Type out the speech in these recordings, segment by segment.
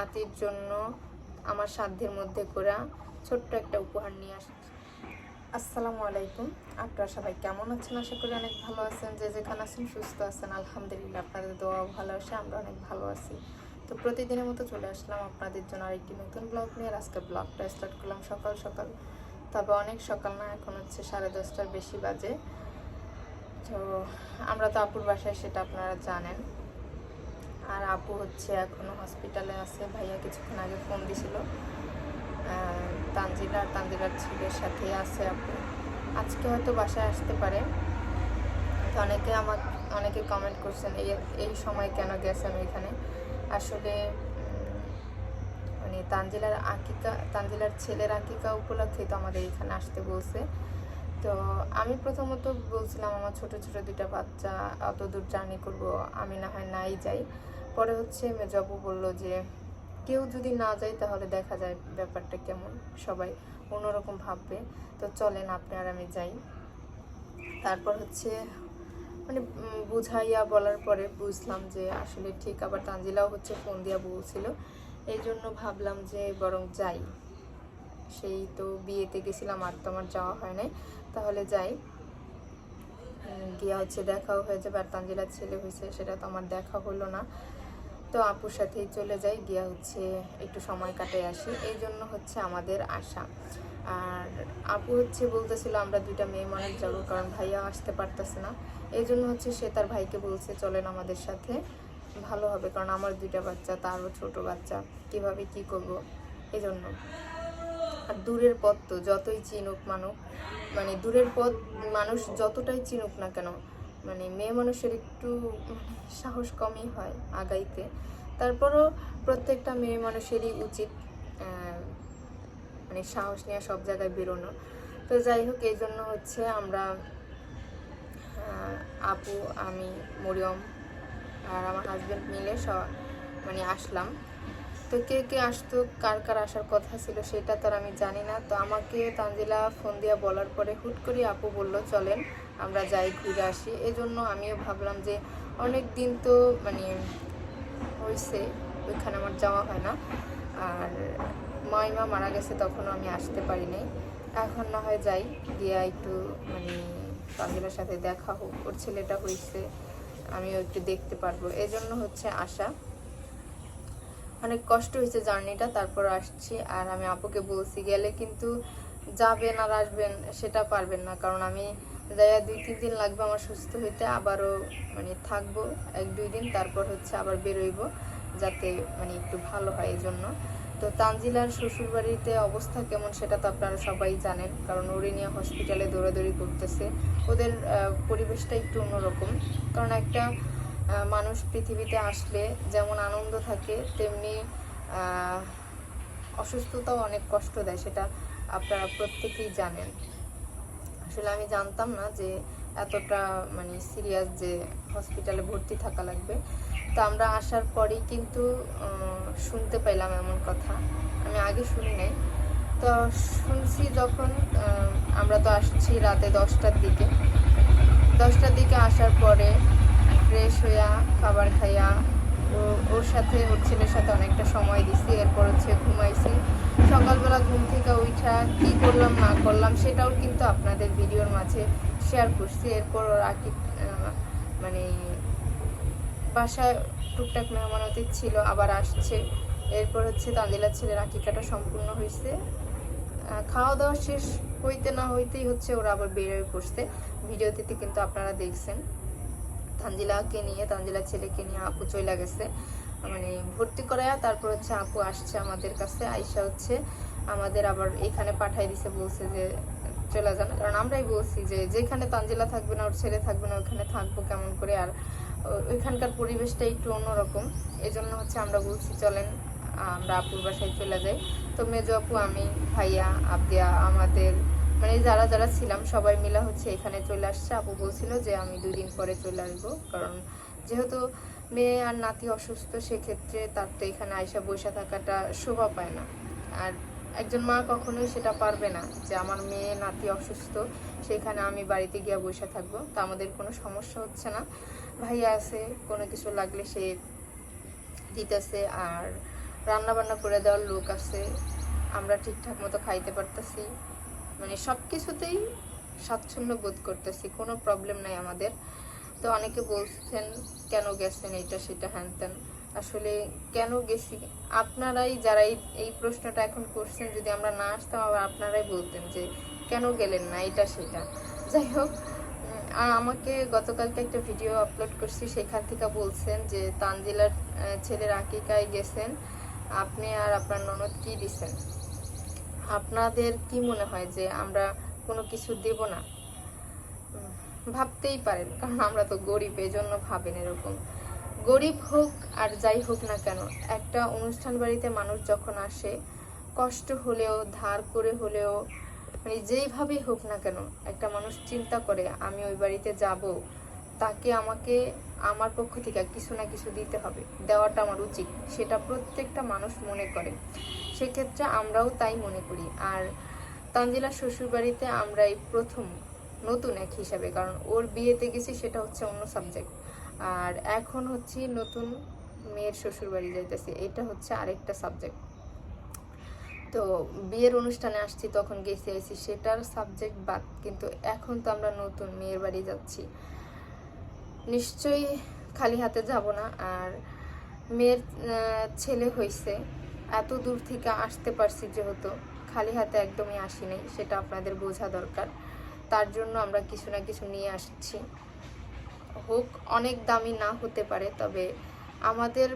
নাতির জন্য আমার সাধ্যের মধ্যে করা ছোট্ট একটা উপহার নিয়ে আসছি। আসসালামু আলাইকুম। আপনারা সবাই কেমন আছেন? আশা করি অনেক ভালো আছেন। যে যেখানে আছেন, সুস্থ আছেন। আলহামদুলিল্লাহ, আপনাদের দোয়া ভালো আসে আমরা অনেক ভালো আছি। তো প্রতিদিনের মতো চলে আসলাম আপনাদের জন্য আরেকটি নতুন ব্লগ নিয়ে। আজকে ব্লগটা স্টার্ট করলাম সকাল সকাল। তবে অনেক সকাল না, এখন হচ্ছে সাড়ে দশটার বেশি বাজে। তো আমরা তো আপুর বাসায়, সেটা আপনারা জানেন। আর আপু হচ্ছে এখনও হসপিটালে আছে। ভাইয়া কিছুক্ষণ আগে ফোন দিছিল। আর তানজিলার ছেলের সাথে আছে আপু। আজকে হয়তো বাসায় আসতে পারে। তো অনেকে আমার অনেকে কমেন্ট করছেন, এই এই সময় কেন গেছেন ওইখানে? আসলে মানে তানজিলার আকিকা তানজিলার ছেলের আকিকা উপলক্ষে তো আমাদের এখানে আসতে বলছে। তো আমি প্রথমত বলছিলাম, আমার ছোট ছোট দুইটা বাচ্চা অত দূর জার্নি করব, আমি না হয় নাই যাই। পরে হচ্ছে মেজবাবু বলল যে, কেউ যদি না যায় তাহলে দেখা যায় ব্যাপারটা কেমন, সবাই অন্যরকম ভাববে। তো চলেন আপনি আর আমি যাই। তারপর হচ্ছে মানে বুঝাইয়া বলার পরে বুঝলাম যে আসলে ঠিক, আবার তানজিলাও হচ্ছে ফোন দিয়া বলছিল। এই জন্য ভাবলাম যে বরং যাই। সেই তো বিয়েতে গেছিলাম, আর তো আমার যাওয়া হয় নাই। তাহলে যাই। গিয়া হচ্ছে দেখাও হয়ে যাবে, আর তানজিলার ছেলে হয়েছে, সেটা তো আমার দেখা হলো না। তো আপুর সাথেই চলে যাই, গিয়া হচ্ছে একটু সময় কাটাই আসি। এই জন্য হচ্ছে আমাদের আশা। আর আপু হচ্ছে বলতেছিল, আমরা দুইটা মেয়ে মানুষ যাব, কারণ ভাইয়া আসতে পারতেছে না। এই জন্য হচ্ছে সে তার ভাইকে বলছে, চলেন আমাদের সাথে। ভালো হবে, কারণ আমার দুইটা বাচ্চা, তারও ছোট বাচ্চা। কীভাবে কি করব? এই জন্য। আর দূরের পথ তো, যতই চিনুক মানুষ মানে দূরের পথ মানুষ যতটাই চিনুক না কেন মানে মেয়ে মানুষের একটু সাহস কমই হয় আগাইতে। তারপরও প্রত্যেকটা মেয়ে মানুষেরই উচিত মানে সাহস নিয়ে সব জায়গায় বেরোনো। তো যাই হোক, এই জন্য হচ্ছে আমরা আপু, আমি, মরিয়ম আর আমার হাজব্যান্ড মিলে সব মানে আসলাম। তো কে কে আসতো, কার কার আসার কথা ছিল সেটা তো আমি জানি না। তো আমাকে তানজিলা ফোন দিয়া বলার পরে হুট করে আপু বলল, চলেন, আমরা যাই, ঘুরে আসি। এই জন্য আমিও ভাবলাম যে অনেক দিন তো মানে হয়েছে ওইখানে আমার যাওয়া হয় না। আর মাইমা মারা গেছে তখনও আমি আসতে পারি নাই। এখন না হয় যাই, গিয়া একটু মানে তানজিলার সাথে দেখা হোক, ওর ছেলেটা হয়েছে আমিও একটু দেখতে পারব। এজন্য হচ্ছে আশা। অনেক কষ্ট হয়েছে জার্নিটা, তারপর আসছি আর আমি আপুকে বলছি, গেলে কিন্তু যাবেন আর আসবেন, সেটা পারবেন না। কারণ আমি যাইয়া দুই, তিন দিন লাগবে আমার সুস্থ হইতে, আবারও মানে থাকব এক, দুই দিন, তারপর হচ্ছে আবার বেরোইব যাতে মানে একটু ভালো হয় এই জন্য তো তানজিলার শ্বশুরবাড়িতে অবস্থা কেমন সেটা তো আপনারা সবাই জানেন, কারণ ওরিনিয়া হসপিটালে দৌড়াদৌড়ি করতেছে। ওদের পরিবেশটা একটু অন্যরকম। কারণ একটা মানুষ পৃথিবীতে আসলে যেমন আনন্দ থাকে, তেমনি অসুস্থতাও অনেক কষ্ট দেয়, সেটা আপনারা প্রত্যেকেই জানেন। আসলে আমি জানতাম না যে এতটা মানে সিরিয়াস যে হসপিটালে ভর্তি থাকা লাগবে। তো আমরা আসার পরেই কিন্তু শুনতে পাইলাম এমন কথা। আমি আগে শুনি নাই। তো শুনছি যখন আমরা তো আসছি রাতে দশটার দিকে। দশটার দিকে আসার পরে ফ্রেশ হইয়া খাবার খাইয়া ও- ওর সাথে, ওর ছেলের সাথে অনেকটা সময় দিছি, এরপর হচ্ছে ঘুমাইছি। সকালবেলা ঘুম থেকে উঠা কি করলাম, না করলাম, সেটাও কিন্তু আপনাদের ভিডিওর মাঝে শেয়ার করছি। এরপর ওর আকি মানে বাসায় টুকটাক মেহমানতি ছিল, আবার আসছে। এরপর হচ্ছে তান্দিলার ছেলের আকিকাটা সম্পূর্ণ হয়েছে খাওয়া দাওয়া শেষ হইতে না হইতেই হচ্ছে ওরা আবার বেরোয় পড়ছে। ভিডিওতে কিন্তু আপনারা দেখছেন। তানজিলাকে নিয়ে, তানজিলার ছেলেকে নিয়ে আপু চলে গেছে। মানে ভর্তি করায়া তারপর হচ্ছে আপু আসছে আমাদের কাছে, আইসা হচ্ছে আমাদের আবার এখানে পাঠাই দিছে, বলছে যে চলে যান। কারণ আমরাই বলছি যে যেখানে তানজিলা থাকবে না, ওর ছেলে থাকবে না ওখানে থাকব কেমন করে, আর ওইখানকার পরিবেশটা একটু অন্যরকম। এই জন্য হচ্ছে আমরা বলছি, চলেন, আমরা আপুর বাসায় চলে যাই। তো মেজো আপু, আমি, ভাইয়া, আবদিয়া, আমাদের মানে যারা যারা ছিলাম, সবাই মিলা হচ্ছে এখানে চলে আসছে। আপু বলছিল যে আমি দুই দিন পরে চলে আসব। কারণ যেহেতু মেয়ে আর নাতি অসুস্থ, সেক্ষেত্রে তার তো এখানে আয়সা বসে থাকাটা শোভা পায় না। আর একজন মা কখনোই সেটা পারবে না যে আমার মেয়ে, নাতি অসুস্থ, সেখানে আমি বাড়িতে গিয়ে বসে থাকব। তা আমাদের কোনো সমস্যা হচ্ছে না। ভাইয়া আছে, কোনো কিছু লাগলে সে দিতেছে। আর রান্না বান্না করে দেওয়ার লোক আছে। আমরা ঠিকঠাক মতো খাইতে পারতেছি। মানে সব কিছুতেই স্বাচ্ছন্দ্য বোধ করতেছি, কোনো প্রবলেম নাই আমাদের। তো অনেকে বলছেন, কেন গেছেন এটা সেটা হ্যান ত্যান? আসলে কেন গেছি? আপনারাই যারা এই প্রশ্নটা এখন করছেন, যদি আমরা না আসতাম, আবার আপনারাই বলতেন যে, কেন গেলেন না? এটা সেটা। যাই হোক আর আমাকে গতকালকে একটা ভিডিও আপলোড করছি, সেখান থেকে বলছেন যে, তানজিলার ছেলের আকিকায় গেছেন। আপনি আর আপনার ননদ কি দিছেন? আপনাদের কি মনে হয় যে আমরা কোনো কিছু দেব না? ভাবতেই পারেন, কারণ আমরা তো গরিব এই জন্য ভাবেন এরকম। গরিব হোক আর যাই হোক না কেন, একটা অনুষ্ঠান বাড়িতে মানুষ যখন আসে, কষ্ট হলেও, ধার করে হলেও মানে যেইভাবেই হোক না কেন, একটা মানুষ চিন্তা করে, আমি ওই বাড়িতে যাব, তাকে আমাকে, আমার পক্ষ থেকে কিছু না কিছু দিতে হবে। দেওয়াটা আমার উচিত, সেটা প্রত্যেকটা মানুষ মনে করে। সেক্ষেত্রে আমরাও তাই মনে করি। আর তানজিলা শ্বশুরবাড়িতে আমরা এই প্রথম নতুন এক হিসাবে, কারণ ওর বিয়েতে গেছি সেটা হচ্ছে অন্য সাবজেক্ট আর এখন হচ্ছে নতুন মেয়ের শ্বশুরবাড়ি যাইতেছি, এটা হচ্ছে আরেকটা সাবজেক্ট তো বিয়ের অনুষ্ঠানে আসছি, তখন গেছি, আইছি, সেটার সাবজেক্ট বাদ, কিন্তু এখন তো আমরা নতুন মেয়ের বাড়ি যাচ্ছি। নিশ্চয়ই খালি হাতে যাব না, আর মেয়ের ছেলে হয়েছে এত দূর থেকে আসতে পারছি যেহেতু খালি হাতে একদমই আসি নাই, সেটা আপনাদের বোঝা দরকার। তার জন্য আমরা কিছু না কিছু নিয়ে আসছি। হোক, অনেক দামি না হতে পারে, তবে আমাদের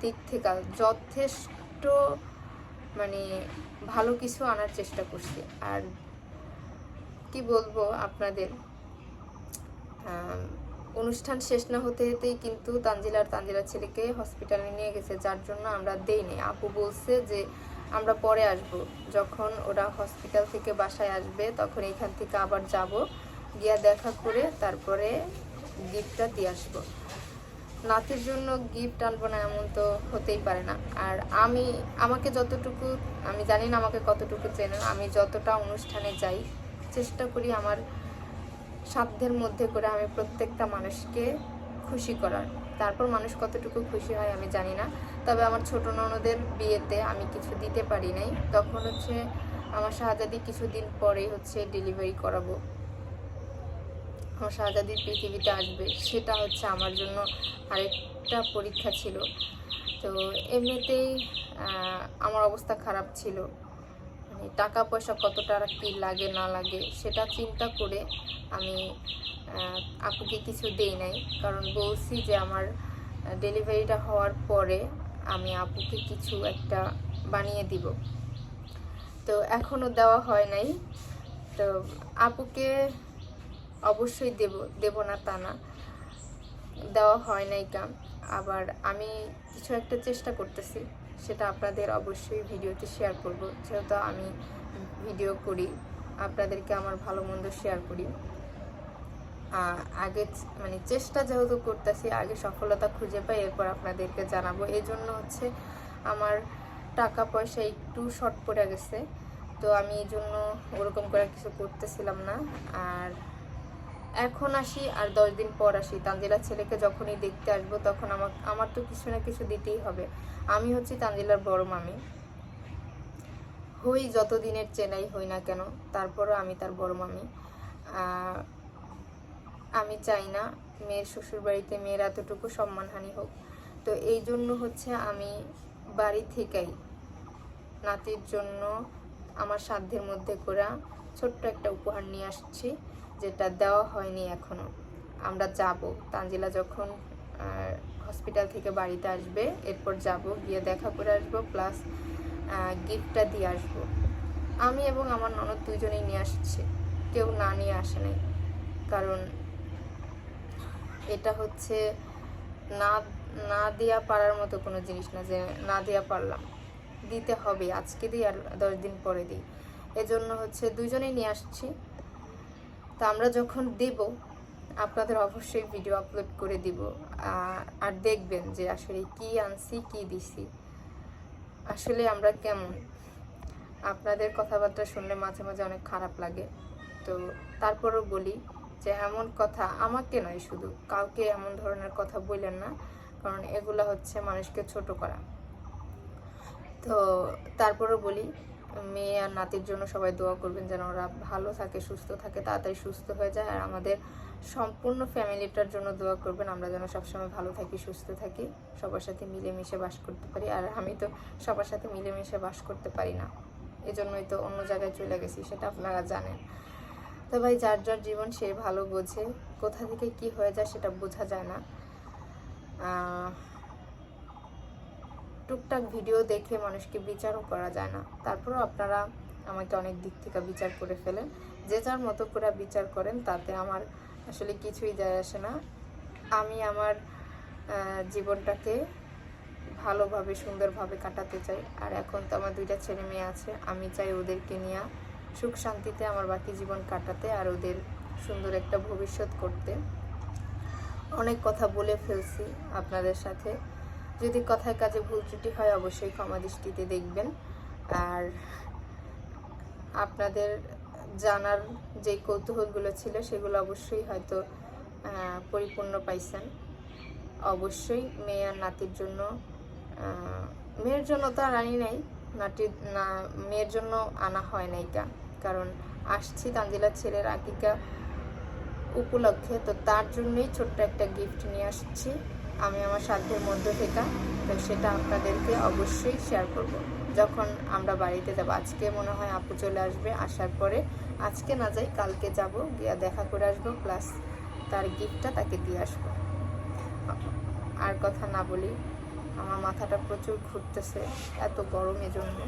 দিক থেকে যথেষ্ট মানে ভালো কিছু আনার চেষ্টা করছি। আর কি বলব আপনাদের? অনুষ্ঠান শেষ না হতে হতেই কিন্তু তানজিলার তানজিলার ছেলেকে হসপিটালে নিয়ে গেছে, যার জন্য আমরা দেইনি। আপু বলছে যে, আমরা পরে আসব। যখন ওরা হসপিটাল থেকে বাসায় আসবে, তখন এখান থেকে আবার যাব, গিয়া দেখা করে তারপরে গিফটটা দিয়ে আসব। নাতির জন্য গিফট আনব না এমন তো হতেই পারে না। আর আমি, আমাকে যতটুকু, আমি জানি না আমাকে কতটুকু চেনেন, আমি যতটা অনুষ্ঠানে যাই, চেষ্টা করি আমার সাধ্যের মধ্যে করে আমি প্রত্যেকটা মানুষকে খুশি করার। তারপর মানুষ কতটুকু খুশি হয় আমি জানি না। তবে আমার ছোট ননদের বিয়েতে আমি কিছু দিতে পারি নাই। তখন হচ্ছে আমার শাহজাদি কিছুদিন পরেই হচ্ছে ডেলিভারি করাবো। আমার শাহজাদি পৃথিবীতে আসবে। সেটা হচ্ছে আমার জন্য আরেকটা পরীক্ষা ছিল। তো এমনিতেই আমার অবস্থা খারাপ ছিল। মানে টাকা পয়সা কতটা কি লাগে না লাগে, সেটা চিন্তা করে আমি আপুকে কিছু দেই নাই। কারণ বলছি যে আমার ডেলিভারিটা হওয়ার পরে আমি আপুকে কিছু একটা বানিয়ে দিব। তো এখনও দেওয়া হয় নাই। তো আপুকে অবশ্যই দেব দেব না তা না। দেওয়া হয় নাই কাম। আবার আমি কিছু একটা চেষ্টা করতেছি, সেটা আপনাদের অবশ্যই ভিডিওতে শেয়ার করব। যেহেতু আমি ভিডিও করি, আপনাদেরকে আমার ভালো মন্দ শেয়ার করি। আগে মানে চেষ্টা যেহেতু করতেছি, আগে সফলতা খুঁজে পাই, এরপর আপনাদেরকে জানাব। এই জন্য হচ্ছে আমার টাকা পয়সা একটু শর্ট পড়ে গেছে। তো আমি এই জন্য ওরকম করে কিছু করতেছিলাম না। আর এখন আসি, আর দশ দিন পর আসি। তানজিলার ছেলেকে যখনই দেখতে আসব, তখন আমার আমার তো কিছু না কিছু দিতেই হবে। আমি হচ্ছি তানজিলার বড় মামি। হই যত দিনের চেনাই হই না কেন, তারপরও আমি তার বড় মামি। আমি চাই না মেয়ের শ্বশুর বাড়িতে মেয়ের এতটুকু সম্মানহানি হোক। তো এই জন্য হচ্ছে আমি বাড়ি থেকেই নাতির জন্য আমার সাধ্যের মধ্যে করা ছোট্ট একটা উপহার নিয়ে আসছি, যেটা দেওয়া হয়নি এখনও। আমরা যাব। তানজিলা যখন হসপিটাল থেকে বাড়িতে আসবে, এরপর যাব, গিয়ে দেখা করে আসব প্লাস গিফটটা দিয়ে আসব। আমি এবং আমার ননদ দুজনেই নিয়ে আসছি। কেউ না নিয়ে আসে নাই। কারণ এটা হচ্ছে না না দেওয়া পারার মতো কোনো জিনিস না যে না দেওয়া পারলাম। দিতে হবে, আজকে দিই আর দশ দিন পরে দিই। এজন্য হচ্ছে দুজনেই নিয়ে আসছি। তো আমরা যখন দেব, আপনাদের অবশ্যই ভিডিও আপলোড করে দিব। আর দেখবেন যে আসলে কি আনছি, কি দিছি। আসলে আমরা কেমন? আপনাদের কথাবার্তা শুনলে মাঝে মাঝে অনেক খারাপ লাগে। তো তারপরও বলি যে এমন কথা আমাকে নয় শুধু, কাউকে এমন ধরনের কথা বললেন না, কারণ এগুলা হচ্ছে মানুষকে ছোট করা। তো তারপরে বলি, মেয়ে আর নাতির জন্য সবাই দোয়া করবেন যেন ওরা ভালো থাকে, সুস্থ থাকে, তাড়াতাড়ি সুস্থ হয়ে যায়। আর আমাদের সম্পূর্ণ ফ্যামিলিটার জন্য দোয়া করবেন, আমরা যেন সবসময় ভালো থাকি, সুস্থ থাকি, সবার সাথে মিলেমিশে বাস করতে পারি। আর আমি তো সবার সাথে মিলেমিশে বাস করতে পারি না, এজন্যই তো অন্য জায়গায় চলে গেছি, সেটা আপনারা জানেন। তো ভাই, যার যার জীবন সে ভালো বোঝে। কোথা থেকে কি হয়ে যায় সেটা বোঝা যায় না। টুকটাক ভিডিও দেখে মানুষকে বিচারও করা যায় না। তারপরেও আপনারা আমাকে অনেক দিক থেকে বিচার করে ফেলেন। যে যার মতো করে বিচার করেন, তাতে আমার আসলে কিছুই যায় আসে না। আমি আমার জীবনটাকে ভালোভাবে, সুন্দরভাবে কাটাতে চাই। আর এখন তো আমার দুইটা ছেলে মেয়ে আছে। আমি চাই ওদেরকে নিয়ে সুখ শান্তিতে আমার বাকি জীবন কাটাতে আর ওদের সুন্দর একটা ভবিষ্যৎ করতে। অনেক কথা বলে ফেলছি আপনাদের সাথে। যদি কথায় কাজে ভুল ত্রুটি হয়, অবশ্যই ক্ষমা দৃষ্টিতে দেখবেন। আর আপনাদের জানার যে কৌতূহলগুলো ছিল, সেগুলো অবশ্যই হয়তো পরিপূর্ণ পাইছেন। অবশ্যই মেয়ে আর নাতির জন্য মেয়ের জন্য তো আর আনি নাই নাতির না, মেয়ের জন্য আনা হয় নাই কা কারণ আসছি তানজিলার ছেলের আকিকা উপলক্ষে, তো তার জন্যই ছোট্ট একটা গিফট নিয়ে আসছি। আমি আমার সাধ্যের মধ্যে থেকে, তো সেটা আপনাদেরকে অবশ্যই শেয়ার করব। যখন আমরা বাড়িতে যাব, আজকে মনে হয় আপু চলে আসবে, আসার পরে আজকে না যাই, কালকে যাব, গিয়া দেখা করে আসব প্লাস তার গিফটটা তাকে দিয়ে আসব। আর কথা না বলি আমার মাথাটা প্রচুর ঘুরতেছে এত গরমের জন্য